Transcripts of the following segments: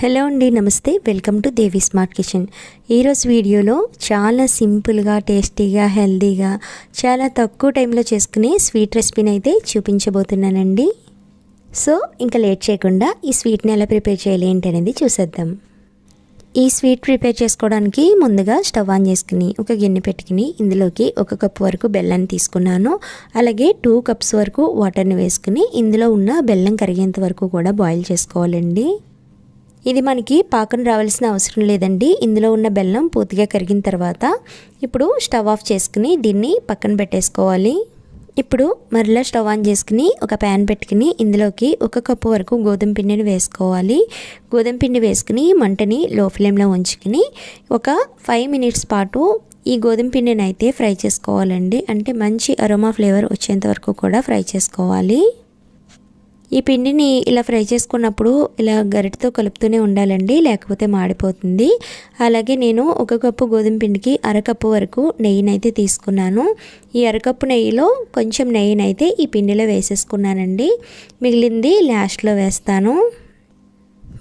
Hello అండి నమస్తే. Welcome to Devi smart kitchen. ఈరోజు వీడియోలో చాలా సింపుల్గా టేస్టీగా హెల్దీగా చాలా తక్కువ టైంలో చేసుకునే స్వీట్ రెసిపీని అయితే చూపించబోతున్నానండి. సో ఇంకా లేట్ చేయకుండా ఈ స్వీట్ని ఎలా ప్రిపేర్ చేయాలి ఏంటి అనేది చూసేద్దాం. ఈ స్వీట్ ప్రిపేర్ చేసుకోవడానికి ముందుగా స్టవ్ ఆన్ చేసుకుని ఒక గిన్నె పెట్టుకుని ఇందులోకి ఒక కప్ వరకు బెల్లాన్ని తీసుకున్నాను. అలాగే టూ కప్స్ వరకు వాటర్ని వేసుకుని ఇందులో ఉన్న బెల్లం కరిగేంత వరకు కూడా బాయిల్ చేసుకోవాలండి. ఇది మనకి పాకం రావాల్సిన అవసరం లేదండి. ఇందులో ఉన్న బెల్లం పూర్తిగా కరిగిన తర్వాత ఇప్పుడు స్టవ్ ఆఫ్ చేసుకుని దీన్ని పక్కన పెట్టేసుకోవాలి. ఇప్పుడు మరలా స్టవ్ ఆన్ చేసుకుని ఒక ప్యాన్ పెట్టుకుని ఇందులోకి ఒక కప్పు వరకు గోధుమ పిండిని వేసుకోవాలి. గోధుమ పిండి వేసుకుని మంటని లో ఫ్లేమ్లో ఉంచుకుని ఒక ఫైవ్ మినిట్స్ పాటు ఈ గోధుమ పిండిని అయితే ఫ్రై చేసుకోవాలండి. అంటే మంచి అరోమా ఫ్లేవర్ వచ్చేంత వరకు కూడా ఫ్రై చేసుకోవాలి. ఈ పిండిని ఇలా ఫ్రై చేసుకున్నప్పుడు ఇలా గరిటతో కలుపుతూనే ఉండాలండి లేకపోతే మాడిపోతుంది. అలాగే నేను ఒక కప్పు గోధుమ పిండికి అరకప్పు వరకు నెయ్యినైతే తీసుకున్నాను. ఈ అరకప్పు నెయ్యిలో కొంచెం నెయ్యినైతే ఈ పిండిలో వేసేసుకున్నానండి. మిగిలింది లాస్ట్లో వేస్తాను.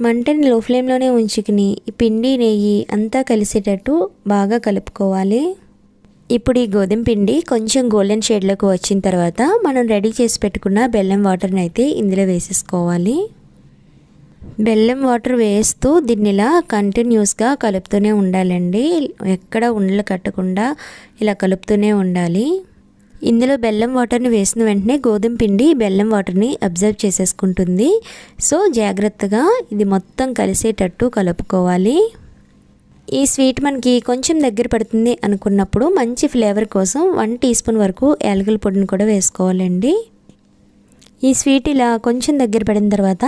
మంటని లో ఫ్లేమ్లోనే ఉంచుకుని ఈ పిండి నెయ్యి అంతా కలిసేటట్టు బాగా కలుపుకోవాలి. ఇప్పుడు ఈ గోధుమ పిండి కొంచెం గోల్డెన్ షేడ్లోకి వచ్చిన తర్వాత మనం రెడీ చేసి పెట్టుకున్న బెల్లం వాటర్ని అయితే ఇందులో వేసేసుకోవాలి. బెల్లం వాటర్ వేస్తూ దీన్ని ఇలా కంటిన్యూస్గా కలుపుతూనే ఉండాలండి. ఎక్కడ ఉండలు కట్టకుండా ఇలా కలుపుతూనే ఉండాలి. ఇందులో బెల్లం వాటర్ని వేసిన వెంటనే గోధుమ పిండి బెల్లం వాటర్ని అబ్జర్వ్ చేసేసుకుంటుంది. సో జాగ్రత్తగా ఇది మొత్తం కలిసేటట్టు కలుపుకోవాలి. ఈ స్వీట్ మనకి కొంచెం దగ్గర పడుతుంది అనుకున్నప్పుడు మంచి ఫ్లేవర్ కోసం వన్ టీ స్పూన్ వరకు యాలకుల పొడిని కూడా వేసుకోవాలండి. ఈ స్వీట్ ఇలా కొంచెం దగ్గర పడిన తర్వాత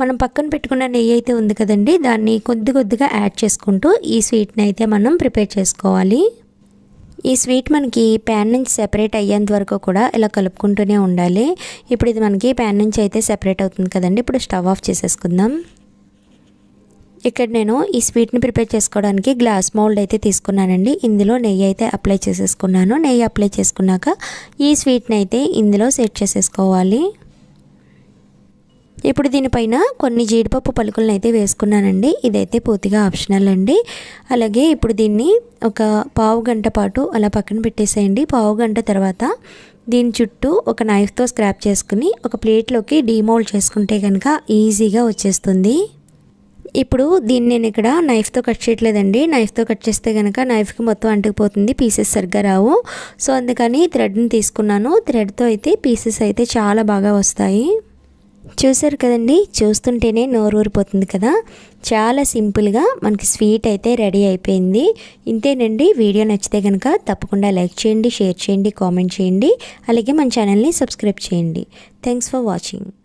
మనం పక్కన పెట్టుకున్న నెయ్యి అయితే ఉంది కదండి దాన్ని కొద్ది కొద్దిగా యాడ్ చేసుకుంటూ ఈ స్వీట్ని అయితే మనం ప్రిపేర్ చేసుకోవాలి. ఈ స్వీట్ మనకి ప్యాన్ నుంచి సెపరేట్ అయ్యేంత వరకు కూడా ఇలా కలుపుకుంటూనే ఉండాలి. ఇప్పుడు ఇది మనకి ప్యాన్ నుంచి అయితే సెపరేట్ అవుతుంది కదండి ఇప్పుడు స్టవ్ ఆఫ్ చేసేసుకుందాం. ఇక్కడ నేను ఈ స్వీట్ని ప్రిపేర్ చేసుకోవడానికి గ్లాస్ మౌల్డ్ అయితే తీసుకున్నానండి. ఇందులో నెయ్యి అయితే అప్లై చేసేసుకున్నాను. నెయ్యి అప్లై చేసుకున్నాక ఈ స్వీట్ని అయితే ఇందులో సెట్ చేసేసుకోవాలి. ఇప్పుడు దీనిపైన కొన్ని జీడిపప్పు పలుకులను అయితే వేసుకున్నానండి. ఇదైతే పూర్తిగా ఆప్షనల్ అండి. అలాగే ఇప్పుడు దీన్ని ఒక పావు గంట పాటు అలా పక్కన పెట్టేసేయండి. పావు గంట తర్వాత దీని చుట్టూ ఒక నైఫ్తో స్క్రాప్ చేసుకుని ఒక ప్లేట్లోకి డీమోల్డ్ చేసుకుంటే కనుక ఈజీగా వచ్చేస్తుంది. ఇప్పుడు దీన్ని నేను ఇక్కడ నైఫ్తో కట్ చేయట్లేదండి. నైఫ్తో కట్ చేస్తే కనుక నైఫ్కి మొత్తం అంటుకుపోతుంది. పీసెస్ సరిగ్గా రావు. సో అందుకని థ్రెడ్ని తీసుకున్నాను. థ్రెడ్తో అయితే పీసెస్ అయితే చాలా బాగా వస్తాయి. చూసారు కదండి? చూస్తుంటేనే నోరు ఊరిపోతుంది కదా? చాలా సింపుల్గా మనకి స్వీట్ అయితే రెడీ అయిపోయింది. ఇంతేనండి. వీడియో నచ్చితే కనుక తప్పకుండా లైక్ చేయండి షేర్ చేయండి కామెంట్ చేయండి. అలాగే మన ఛానల్ని సబ్స్క్రైబ్ చేయండి. Thanks for watching